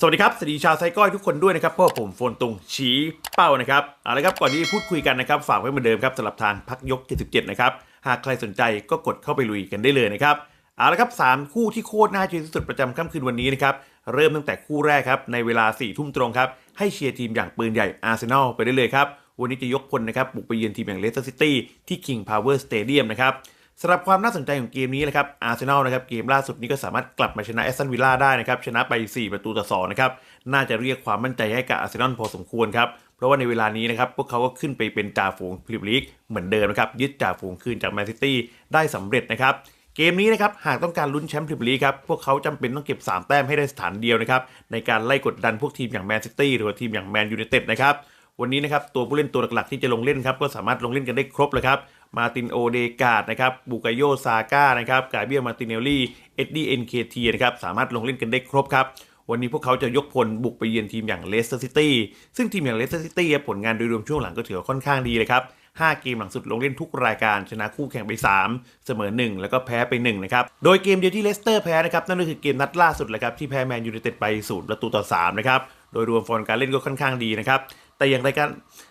สวัสดีครับสวัสดีชาวไซก้อยทุกคนด้วยนะครับเพราะผมโฟนตุงชี้เป้านะครับเอาละครับก่อนที่จะพูดคุยกันนะครับ ฝากไว้เหมือนเดิมครับสำหรับทางพักยก 77 นะครับ หากใครสนใจก็กดเข้าไปลุยกันได้เลยนะครับเอาละครับสามคู่ที่โคตรน่าเชื่อที่สุดประจำค่ำคืนวันนี้นะครับเริ่มตั้งแต่คู่แรกครับในเวลา4ี่ทุ่มตรงครับให้เชียร์ทีมอย่างปืนใหญ่อาร์เซนอลไปได้เลยครับวันนี้จะยกพลนะครับบุกไปเยือนทีมอย่างเลสเตอร์ซิตี้ที่ King Power Stadium นะครับ สำหรับความน่าสนใจของเกมนี้นะครับอาร์เซนอลนะครับเกมล่าสุดนี้ก็สามารถกลับมาชนะแอสตันวิลล่าได้นะครับชนะไป 4 ประตูต่อ2นะครับน่าจะเรียกความมั่นใจให้กับอาร์เซนอลพอสมควรครับเพราะว่าในเวลานี้นะครับพวกเขาก็ขึ้นไปเป็นจ่าฝูงพรีเมียร์ลีกเหมือนเดิมนะครับยึดจ่าฝูงคืนจากแมนซิตี้ได้สำเร็จนะครับเกมนี้นะครับหากต้องการลุ้นแชมป์พรีเมียร์ลีกครับพวกเขาจำเป็นต้องเก็บ 3 แต้มให้ได้สถานเดียวนะครับในการไล่กดดันพวกทีมอย่างแมนซิตี้หรือว่าทีมอย่างแมนยูไนเต็ดนะครับวันนี้นะครับตัวผู้เล่นตัวหลักๆที่จะลงเล่นครับก็สามารถลงเล่นกันได้ครบเลยครับ มาตินโอเดกาดนะครับบูกาโยซาก้านะครับกาเบียมาติเนลลี่เอ็ดดี้เอ็นเคทีนะครับสามารถลงเล่นกันได้ครบครับ วันนี้พวกเขาจะยกพลบุกไปเยือนทีมอย่างเลสเตอร์ซิตี้ซึ่งทีมอย่างเลสเตอร์ซิตี้ผลงานโดยรวมช่วงหลังก็ถือว่าค่อนข้างดีเลยครับ5 เกมหลังสุดลงเล่นทุกรายการชนะคู่แข่งไป 3 เสมอ 1 แล้วก็แพ้ไป 1 นะครับ โดยเกมเดียวที่เลสเตอร์แพ้นะครับ นั่นก็คือเกมนัดล่าสุดเลยครับ ที่แพ้แมนยูไนเต็ดไป 0 ประตูต่อ 3 นะครับ โดยรวมฟอร์มการเล่นก็ค่อนข้างดีนะครับ แต่อย่างไรกัน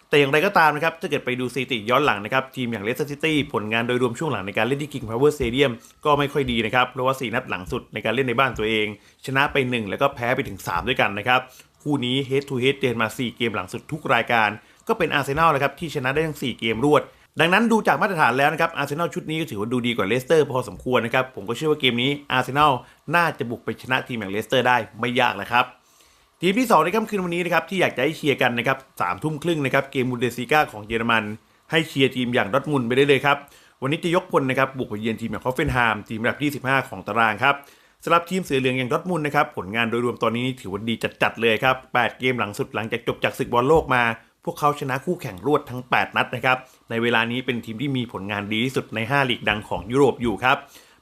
แต่อย่างไรก็ตามนะครับ ถ้าเกิดไปดูสถิติย้อนหลังนะครับ ทีมอย่างเลสเตอร์ซิตี้ผลงานโดยรวมช่วงหลังในการเล่นที่ King Power Stadium ก็ไม่ค่อยดีนะครับ เพราะว่า 4 นัดหลังสุดในการเล่นในบ้านตัวเอง ชนะไป 1 แล้วก็แพ้ไปถึง 3 ด้วยกันนะครับ คู่นี้ head to head เจนมา 4 เกมหลังสุดทุกรายการ ก็เป็นอาร์เซนอลนะครับที่ชนะได้ทั้ง 4 เกมรวด ดังนั้นดูจากมาตรฐานแล้วนะครับอาร์เซนอลชุดนี้ก็ถือว่าดูดีกว่าเลสเตอร์พอสมควรนะครับผมก็เชื่อว่าเกมนี้อาร์เซนอลน่าจะบุกไปชนะทีมอย่างเลสเตอร์ได้ไม่ยากนะครับ ทีมที่ 2 ในค่ำคืนวันนี้นะครับที่อยากจะให้เชียร์กันนะครับสามทุ่มครึ่งนะครับเกมบุนเดสซีกาของเยอรมัน ให้เชียร์ทีมอย่างดอร์ทมุนไปได้เลยครับ วันนี้จะยกพลนะครับบุกไปเยือนทีมอย่างคอฟเฟนไฮม์ทีมอันดับที่ 15 ของตารางครับสำหรับทีมเสือเหลืองอย่างดอร์ทมุนนะครับผลงานโดยรวมตอนนี้ถือว่าดีจัดๆเลยครับ8เกมหลังสุดหลังจากจบจากศึกบอลโลกมา พวกเขาชนะคู่แข่งรวดทั้ง 8 นัดนะครับในเวลานี้เป็นทีมที่มีผลงานดีที่สุดใน 5 ลีกดังของยุโรปอยู่ครับ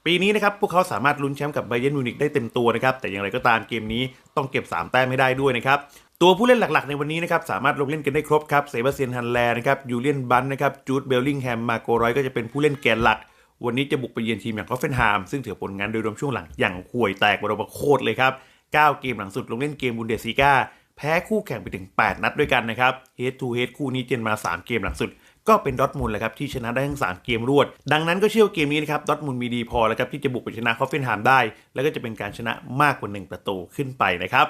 ปีนี้นะครับพวกเขาสามารถลุ้นแชมป์กับไบเยนมิวนิกได้เต็มตัวนะครับแต่อย่างไรก็ตามเกมนี้ต้องเก็บ 3 แต้มให้ได้ด้วยนะครับตัวผู้เล่นหลักๆ ในวันนี้นะครับสามารถลงเล่นกันได้ครบครับเซบาสเตียนฮันแลนะครับยูเลียนบันนะครับจูดเบลลิงแฮมมาโกรอยก็จะเป็นผู้เล่นแกนหลัก วันนี้จะบุกไปเยือนทีมอย่างคอฟเฟนไฮม์ซึ่งถือผลงานโดยรวมช่วงหลังอย่างห่วยแตกบรบโคตรเลยครับ9เกมหลังสุดลงเล่นเกมบุนเดสซีกาแพ้คู่แข่งไปถึง 8 นัดด้วยกันนะครับเฮดทูเฮดคู่นี้เจนมา 3 เกมหลังสุด ก็เป็นดอทมูลแหละครับที่ชนะได้ทั้ง 3 เกมรวด ดังนั้นก็เชื่อว่าเกมนี้นะครับดอทมูลมีดีพอแล้วครับที่จะบุกไปชนะคอฟเฟนฮามได้ แล้วก็จะเป็นการชนะมากกว่า 1 ประตูขึ้นไปนะครับ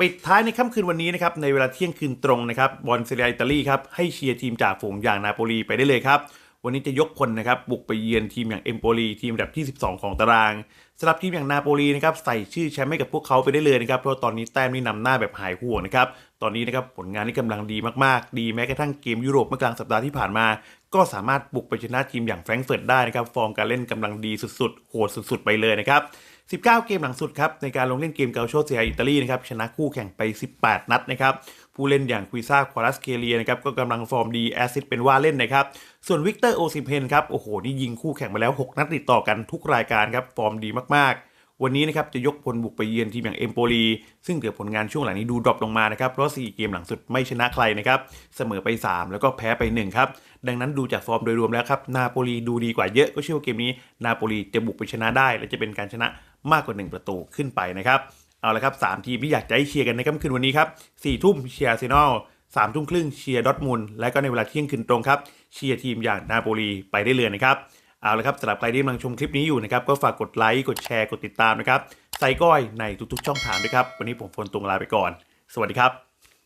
ปิดท้ายในค่ำคืนวันนี้นะครับในเวลาเที่ยงคืนตรงนะครับบอลเซเรียอิตาลีครับให้เชียร์ทีมจากฝูงอย่างนาโปลีไปได้เลยครับ วันนี้จะยกพลนะครับบุกไปเยือนทีมอย่างเอมโปลีทีมอันดับที่ 12 ของตารางสำหรับทีมอย่างนาโปลีนะครับใส่ชื่อแชมป์ให้กับพวกเขาไปได้เลยนะครับเพราะตอนนี้แต้มนี่นำหน้าแบบหายห่วงนะครับตอนนี้นะครับผลงานนี่กำลังดีมากๆ ดีแม้กระทั่งเกมยุโรปเมื่อกลางสัปดาห์ที่ผ่านมา ก็สามารถบุกไปชนะทีมอย่างแฟรงก์เฟิร์ตได้นะครับฟอร์มการเล่นกำลังดีสุดๆโหดสุดๆไปเลยนะครับ 19 เกมหลังสุดครับในการลงเล่นเกมเกาโชเซียอิตาลีนะครับชนะคู่แข่งไป 18 นัดนะครับผู้เล่นอย่างคุยซ่าควารัสเคเลียนะครับก็กำลังฟอร์มดีแอซิดเป็นว่าเล่นนะครับส่วนวิกเตอร์โอซิเพนครับโอ้โหนี่ยิงคู่แข่งมาแล้ว 6 นัดติดต่อกันทุกรายการครับฟอร์มดีมากๆ วันนี้นะครับจะยกพลบุกไปเยือนทีมอย่างเอมโปลีซึ่งเกิดผลงานช่วงหลังนี้ดูดรอปลงมานะครับ เพราะ 4 เกมหลังสุดไม่ชนะใครนะครับ เสมอไป 3 แล้วก็แพ้ไป 1 ครับ ดังนั้นดูจากฟอร์มโดยรวมแล้วครับ นาโปลีดูดีกว่าเยอะก็เชื่อว่าเกมนี้ นาโปลีจะบุกไปชนะได้ และจะเป็นการชนะมากกว่า 1 ประตูขึ้นไปนะครับเอาละครับสทีมที่อยากจะให้เชียร์กันในค่ำคืนวันนี้ครับสี่ทุ่มเชียร์เซนอลสามทุ่มครึ่งเชียร์ดอทมุนและก็ในเวลาเที่ยงคืนตรงครับเชียร์ทีมอย่างนาโปลีไปได้เลยนะครับ เอาละครับสำหรับใครที่กำลังชมคลิปนี้อยู่นะครับก็ฝากกดไลค์กดแชร์กดติดตามนะครับใส่ก้อยในทุกๆช่องทางด้วยครับ วันนี้ผมฝนตรงลาไปก่อน สวัสดีครับ